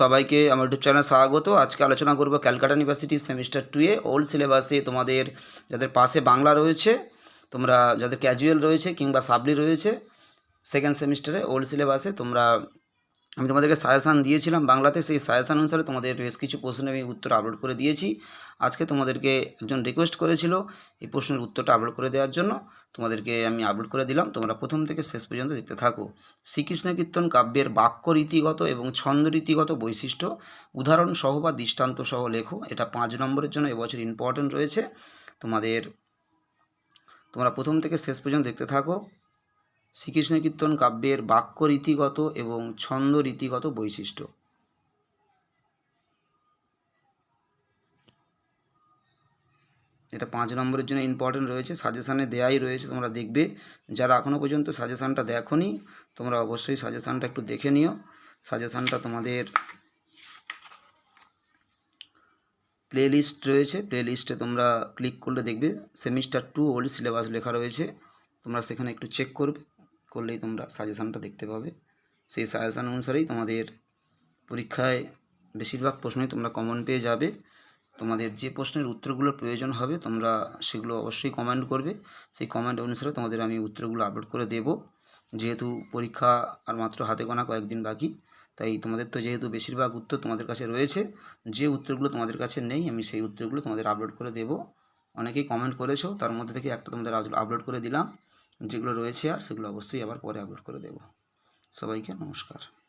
সবাইকে আমার YouTube channel স্বাগত। আজকে আলোচনা করব ক্যালকাটা ইউনিভার্সিটি সেমিস্টার টুয়ে ওল্ড সিলেবাসে তোমাদের যাদের পাশে বাংলা রয়েছে, তোমরা যাদের ক্যাজুয়াল রয়েছে কিংবা সাবলি রয়েছে, সেকেন্ড সেমিস্টারে ওল্ড সিলেবাসে তোমরা আমি তোমাদেরকে সাজেশান দিয়েছিলাম বাংলাতে, সেই সাজেশান অনুসারে তোমাদের বেশ কিছু প্রশ্নের আমি উত্তর আপলোড করে দিয়েছি। আজকে তোমাদেরকে একজন রিকোয়েস্ট করেছিল এই প্রশ্নের উত্তরটা আপলোড করে দেওয়ার জন্য। তোমাদেরকে আমি আপলোড করে দিলাম। তোমরা প্রথম থেকে শেষ পর্যন্ত দেখতে থাকো। শ্রীকৃষ্ণ কীর্তন কাব্যের বাক্য রীতিগত এবং ছন্দ রীতিগত বৈশিষ্ট্য, উদাহরণ সহ বা দৃষ্টান্ত সহ লেখো। এটা পাঁচ নম্বরের জন্য এবছর ইম্পর্টেন্ট রয়েছে। তোমাদের, তোমরা প্রথম থেকে শেষ পর্যন্ত দেখতে থাকো। শ্রীকৃষ্ণ কীর্তন কাব্যের বাক্য রীতিগত এবং ছন্দ রীতিগত বৈশিষ্ট্য। এটা পাঁচ নম্বরের জন্য ইম্পর্টেন্ট রয়েছে সাজেশানে দেয়াই রয়েছে, তোমরা দেখবে। যারা এখনও পর্যন্ত সাজেশানটা দেখোনি, তোমরা অবশ্যই সাজেশানটা একটু দেখে নিও। সাজেশানটা তোমাদের প্লে লিস্ট রয়েছে প্লে লিস্টে তোমরা ক্লিক করলে দেখবে সেমিস্টার টু ওল্ড সিলেবাস লেখা রয়েছে, তোমরা সেখানে একটু চেক করবে। করলেই তোমরা সাজেশানটা দেখতে পাবে। সেই সাজেশান অনুসারেই তোমাদের পরীক্ষায় বেশিরভাগ প্রশ্নই তোমরা কমন পেয়ে যাবে। তোমাদের যে প্রশ্নের উত্তরগুলোর প্রয়োজন হবে, তোমরা সেগুলো অবশ্যই কমেন্ট করবে। সেই কমেন্ট অনুসারে তোমাদের আমি উত্তরগুলো আপলোড করে দেব। যেহেতু পরীক্ষা আর মাত্র হাতে গোনা কয়েকদিন বাকি, তাই তোমাদের তো যেহেতু বেশিরভাগ উত্তর তোমাদের কাছে রয়েছে, যে উত্তরগুলো তোমাদের কাছে নেই, আমি সেই উত্তরগুলো তোমাদের আপলোড করে দেব। অনেকেই কমেন্ট করেছ, তার মধ্যে থেকে একটা তোমাদের আপলোড করে দিলাম। যেগুলো রয়েছে আর সেগুলো অবশ্যই আবার পরে আপলোড করে দেব। সবাইকে নমস্কার।